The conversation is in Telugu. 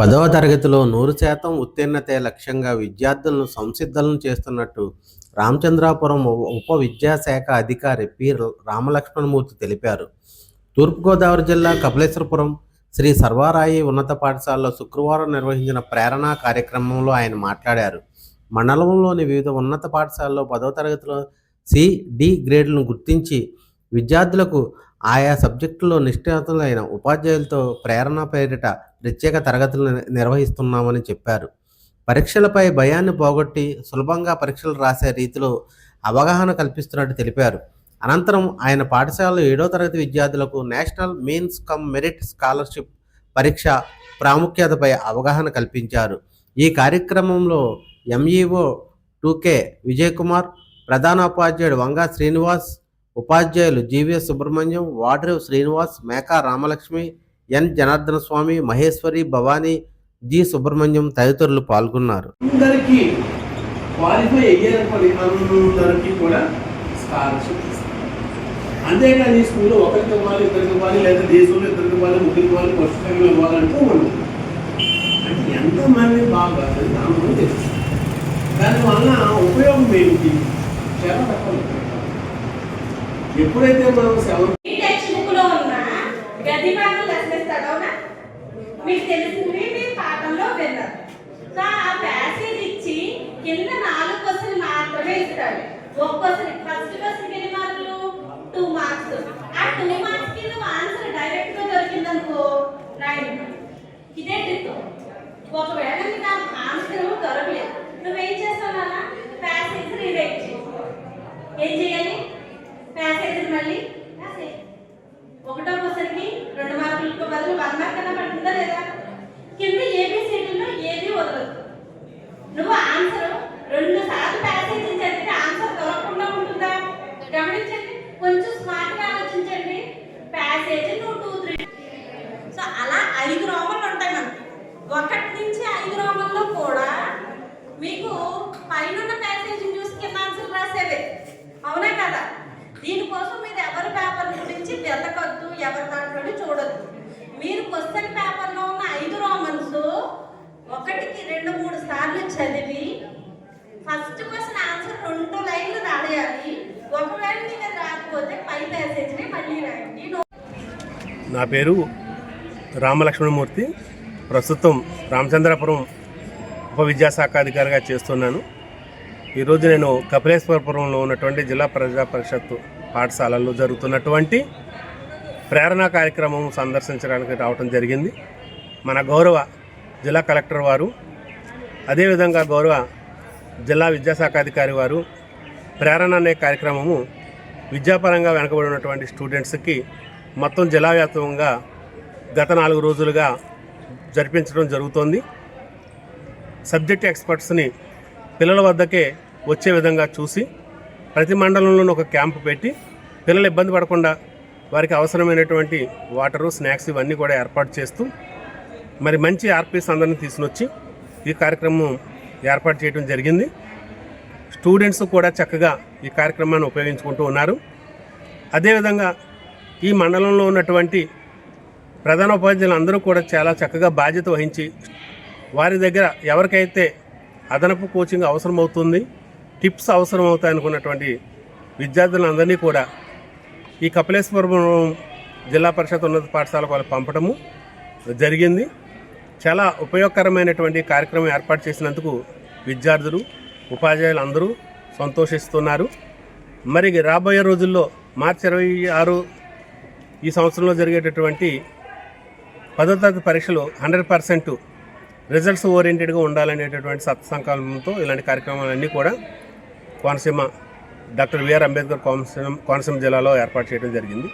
పదవ తరగతిలో నూరు శాతం ఉత్తీర్ణతే లక్ష్యంగా విద్యార్థులను సంసిద్ధలను చేస్తున్నట్టు రామచంద్రాపురం ఉప విద్యాశాఖ అధికారి పి రామలక్ష్మణమూర్తి తెలిపారు. తూర్పుగోదావరి జిల్లా కపిలేశ్వరపురం శ్రీ సర్వారాయి ఉన్నత పాఠశాలలో శుక్రవారం నిర్వహించిన ప్రేరణ కార్యక్రమంలో ఆయన మాట్లాడారు. మండలంలోని వివిధ ఉన్నత పాఠశాలలో పదవ తరగతిలో సి డి గ్రేడ్లను గుర్తించి విద్యార్థులకు ఆయా సబ్జెక్టుల్లో నిష్ణాతులైన ఉపాధ్యాయులతో ప్రేరణ పేరిట ప్రత్యేక తరగతులు నిర్వహిస్తున్నామని చెప్పారు. పరీక్షలపై భయాన్ని పోగొట్టి సులభంగా పరీక్షలు రాసే రీతిలో అవగాహన కల్పిస్తున్నట్టు తెలిపారు. అనంతరం ఆయన పాఠశాలలో ఏడో తరగతి విద్యార్థులకు national means cum merit scholarship పరీక్ష ప్రాముఖ్యతపై అవగాహన కల్పించారు. ఈ కార్యక్రమంలో ఎంఈఓ టూకే విజయ్ కుమార్ ప్రధానోపాధ్యాయుడు వంగా శ్రీనివాస్ ఉపాధ్యాయులు GVS Subrahmanyam Vadrev Srinivas Meka Ramalakshmi N Janardhana Swamy Maheshwari Bhavani G Subrahmanyam తదితరులు పాల్గొన్నారు. అందరికీ క్వాలిఫై అయ్యేటప్పటి అందరికీ కూడా స్కాలర్షిప్ అంతేకాని స్కూల్లో ఒకరికి ఇవ్వాలి ఇద్దరికి ఇవ్వాలి లేదా దేశంలో ఇద్దరికి ఇవ్వాలి ముగ్గురికి ఇవ్వాలి పుస్తకంగా ఇవ్వాలంటూ ఉండదు. అంటే ఎంతమంది బాగా దాని వల్ల ఉపయోగం ఏమిటి? చాలా ఎప్పుడైతే మనం సెలవు టెక్స్ట్ బుక్లో ఉన్న గది భాగం లెసనిస్తాడు అవునా మీకు తెలిసింది మీ పాఠంలో విన్నారు ఆ ప్యాసేజ్ ఇచ్చి కింద నాలుగు క్వశ్చన్ మాత్రమే ఇస్తాడు ఒక క్వశ్చన్ ఫస్ట్ క్వశ్చన్ ఎన్ని మార్కులు? టూ మార్క్స్ ఆ టూ మార్క్స్కి నువ్వు ఆన్సర్ డైరెక్ట్గా దొరికిందనుకో నైన్ ఇదే ట్రిక్ ఒకవేళ నీకు ఆ ఆన్సర్ దొరకలేదు నువ్వేం చేస్తావు నాన్న? ప్యాసేజ్ రీరైట్ చేయి. ఏం చేయాలి మళ్ళీ? ఒకటో క్వశ్చన్కి రెండు మార్కులకు బదులు వన్ మార్క్ అన్న పడుతుందా లేదా? కింద ఏబిసిడీలో ఏది వదలదు. నువ్వు ఆన్సర్ రెండు సార్లు ప్యాసేజ్ చదివితే ఆన్సర్ దొరకకుండా ఉంటుందా? గమనించండి. కొంచెం స్మార్ట్గా ఆలోచించండి. ప్యాసేజ్ నువ్వు టూ త్రీ సో అలా ఐదు రోమలు ఉంటాయి మనకి. ఒకటి నుంచి ఐదు రోమల్లో కూడా మీకు పైన ప్యాసేజ్ చూసి కింద ఆన్సర్ రాసేదే. అవునా కదా? దీనికోసం మీరు ఎవరి పేపర్ గురించి వెతకద్దు ఎవరి దాంట్లోనే చూడొద్దు. మీరు క్వశ్చన్ పేపర్లో ఉన్న ఐదు రోమన్స్ ఒకటికి రెండు మూడు సార్లు చదివి ఫస్ట్ క్వశ్చన్ ఆన్సర్ రెండు లైన్లు రాయాలి. ఒకవేళ మీరు రాకపోతే పై ప్యాసేజ్ని మళ్ళీ రాయండి. నా పేరు రామలక్ష్మణమూర్తి. ప్రస్తుతం రామచంద్రపురం ఉప విద్యాశాఖ అధికారిగా చేస్తున్నాను. ఈరోజు నేను కపిలేశ్వరపురంలో ఉన్నటువంటి జిల్లా ప్రజా పరిషత్ పాఠశాలల్లో జరుగుతున్నటువంటి ప్రేరణ కార్యక్రమం సందర్శించడానికి రావడం జరిగింది. మన గౌరవ జిల్లా కలెక్టర్ వారు అదేవిధంగా గౌరవ జిల్లా విద్యాశాఖ అధికారి వారు ప్రేరణ అనే కార్యక్రమము విద్యాపరంగా వెనకబడి ఉన్నటువంటి స్టూడెంట్స్కి మొత్తం జిల్లా వ్యాప్తంగా గత నాలుగు రోజులుగా జరిపించడం జరుగుతోంది. సబ్జెక్ట్ ఎక్స్పర్ట్స్ని పిల్లల వద్దకే వచ్చే విధంగా చూసి ప్రతి మండలంలోనూ ఒక క్యాంపు పెట్టి పిల్లలు ఇబ్బంది పడకుండా వారికి అవసరమైనటువంటి వాటరు స్నాక్స్ ఇవన్నీ కూడా ఏర్పాటు చేస్తూ మరి మంచి ఆర్పీస్ అందరిని తీసుకొచ్చి ఈ కార్యక్రమం ఏర్పాటు చేయడం జరిగింది. స్టూడెంట్స్ కూడా చక్కగా ఈ కార్యక్రమాన్ని ఉపయోగించుకుంటూ ఉన్నారు. అదేవిధంగా ఈ మండలంలో ఉన్నటువంటి ప్రధాన ఉపాధ్యాయులు అందరూ కూడా చాలా చక్కగా బాధ్యత వహించి వారి దగ్గర ఎవరికైతే అదనపు కోచింగ్ అవసరమవుతుంది టిప్స్ అవసరం అవుతాయి అనుకున్నటువంటి విద్యార్థులందరినీ కూడా ఈ కపిలేశ్వరం జిల్లా పరిషత్ ఉన్నత పాఠశాలకు వాళ్ళు పంపడము జరిగింది. చాలా ఉపయోగకరమైనటువంటి కార్యక్రమం ఏర్పాటు చేసినందుకు విద్యార్థులు ఉపాధ్యాయులు అందరూ సంతోషిస్తున్నారు. మరి రాబోయే రోజుల్లో మార్చి ఇరవై ఆరు ఈ సంవత్సరంలో జరిగేటటువంటి పదో తరగతి పరీక్షలు హండ్రెడ్ పర్సెంట్ రిజల్ట్స్ ఓరియంటెడ్గా ఉండాలనేటటువంటి సత్సంకల్పంతో ఇలాంటి కార్యక్రమాలన్నీ కూడా కోనసీమ డాక్టర్ విఆర్ అంబేద్కర్ కోనసీమ కోనసీమ జిల్లాలో ఏర్పాటు చేయడం జరిగింది.